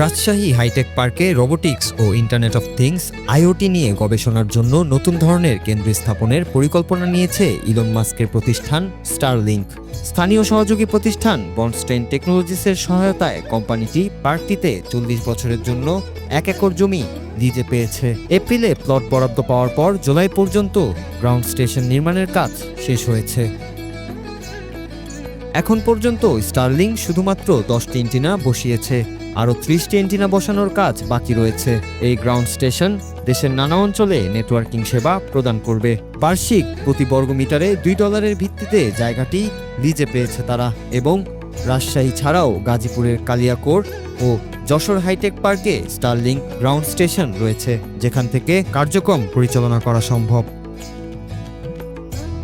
Rajshahi hi tech পার্কে robotics ও internet of things IoT নিয়ে গবেষণার জন্য নতুন ধরনের কেন্দ্র স্থাপনের পরিকল্পনা নিয়েছে ইলন মাস্কের প্রতিষ্ঠান স্টারলিংক। স্থানীয় সহযোগী প্রতিষ্ঠান বনস্টেইন টেকনোলজিসের সহায়তায় কোম্পানিটি পার্কটিতে চল্লিশ বছরের জন্য এক একর জমি লিজে পেয়েছে। এপ্রিলে প্লট বরাদ্দ পাওয়ার পর জুলাই পর্যন্ত গ্রাউন্ড স্টেশন নির্মাণের কাজ শেষ হয়েছে। এখন পর্যন্ত স্টারলিং শুধুমাত্র দশটি এন্টিনা বসিয়েছে। আরও ত্রিশটি এন্টিনা বসানোর কাজ বাকি রয়েছে। এই গ্রাউন্ড স্টেশন দেশের নানা অঞ্চলে নেটওয়ার্কিং সেবা প্রদান করবে। বার্ষিক প্রতি বর্গমিটারে দুই ডলারের ভিত্তিতে জায়গাটি লিজে পেয়েছে তারা এবং রাজশাহী ছাড়াও গাজীপুরের কালিয়াকোট ও যশোর হাইটেক পার্কে স্টারলিং গ্রাউন্ড স্টেশন রয়েছে, যেখান থেকে কার্যক্রম পরিচালনা করা সম্ভব।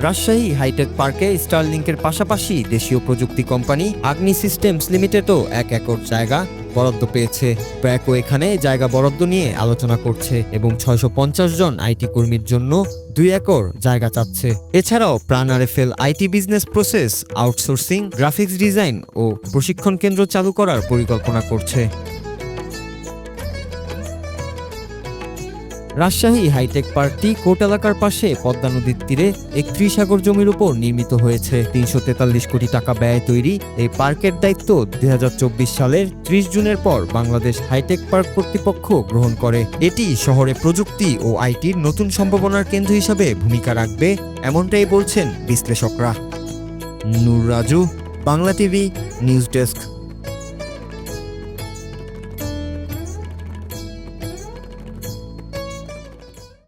রাজশাহী হাইটেক পার্কে স্টারলিংকের পাশাপাশি দেশীয় প্রযুক্তি কোম্পানি আগ্নি সিস্টেমস লিমিটেডও এক একর জায়গা বরাদ্দ পেয়েছে। ব্র্যাকও এখানে জায়গা বরাদ্দ নিয়ে আলোচনা করছে এবং ছয়শো পঞ্চাশ জন আইটি কর্মীর জন্য দুই একর জায়গা চাচ্ছে। এছাড়াও Pran RFL IT business process, outsourcing, graphics design ও প্রশিক্ষণ কেন্দ্র চালু করার পরিকল্পনা করছে। রাজশাহী হাইটেক পার্কটি কোট এলাকার পাশে পদ্মা নদীর তীরে একত্রিশ একর জমির উপর নির্মিত হয়েছে। তিনশো তেতাল্লিশ কোটি টাকা ব্যয় তৈরি এই পার্কের দায়িত্ব দুই হাজার চব্বিশ সালের ত্রিশ জুনের পর বাংলাদেশ হাইটেক পার্ক কর্তৃপক্ষ গ্রহণ করে। এটি শহরে প্রযুক্তি ও আইটির নতুন সম্ভাবনার কেন্দ্র হিসাবে ভূমিকা রাখবে, এমনটাই বলছেন বিশ্লেষকরা। Noor Raju, Bangla TV, news desk.